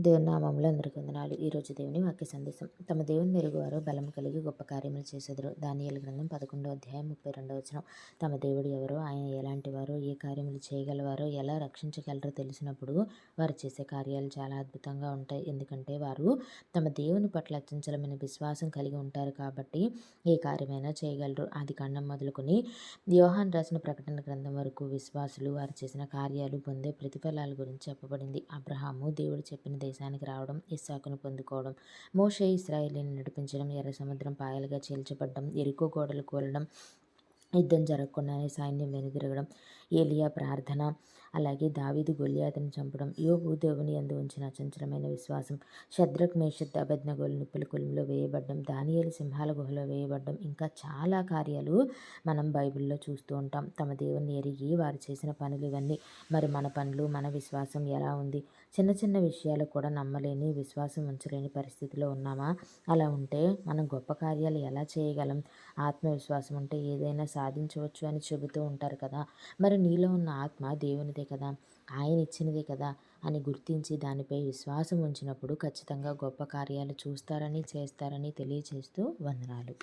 దేవుని నామంలో అందరికీ వందనాలు. ఈరోజు దేవుని వాక్య సందేశం. తమ దేవుని మెరుగువారు బలం కలిగి గొప్ప కార్యములు చేసేదరు. దానియలు గ్రంథం పదకొండో అధ్యాయం ముప్పై రెండవ వచనం. తమ దేవుడు ఎవరో ఆయన ఎలాంటి కార్యములు చేయగలవారో ఎలా రక్షించగలరో తెలిసినప్పుడు వారు చేసే కార్యాలు చాలా అద్భుతంగా ఉంటాయి. ఎందుకంటే వారు తమ దేవుని పట్ల అత్యంచలమైన విశ్వాసం కలిగి ఉంటారు కాబట్టి ఏ కార్యమైనా చేయగలరు. అది కాండం మొదలుకొని యోహాన్ రాసిన ప్రకటన గ్రంథం వరకు విశ్వాసులు వారు చేసిన కార్యాలు పొందే ప్రతిఫలాల గురించి చెప్పబడింది. అబ్రహాము దేవుడు చెప్పిన దేశానికి రావడం ఇస్సాకును పొందుకోవడం మోషే ఇస్రాయేలీని నడిపించడం ఎర్ర సముద్రం పాయలుగా చీల్చబడ్డం ఎరుకో గోడలు కూలడం యుద్ధం జరగకుండానే సైన్యం వెనుదిరగడం ఏలియా ప్రార్థన అలాగే దావీదు గొల్లియాతను చంపడం యోగు దేవుని అందు ఉంచిన అచంచలమైన విశ్వాసం శద్రక్ మేషత్ అభజ్ఞగోలు నిప్పుల కులంలో వేయబడ్డం దానియలు సింహాల గుహలో వేయబడ్డం ఇంకా చాలా కార్యాలు మనం బైబిల్లో చూస్తూ ఉంటాం. తమ దేవుని ఎరిగి వారు చేసిన పనులు ఇవన్నీ. మరి మన పనులు మన విశ్వాసం ఎలా ఉంది? చిన్న చిన్న విషయాలు కూడా నమ్మలేని విశ్వాసం ఉంచలేని పరిస్థితిలో ఉన్నామా? అలా ఉంటే మనం గొప్ప కార్యాలు ఎలా చేయగలం? ఆత్మవిశ్వాసం ఉంటే ఏదైనా సాధించవచ్చు అని చెబుతూ ఉంటారు కదా. మరి నీలో ఉన్న ఆత్మ దేవునిదే కదా ఆయన ఇచ్చినదే కదా అని గుర్తించి దానిపై విశ్వాసం ఉంచినప్పుడు ఖచ్చితంగా గొప్ప కార్యాలు చూస్తారని చేస్తారని తెలియచేస్తూ వందనాలు.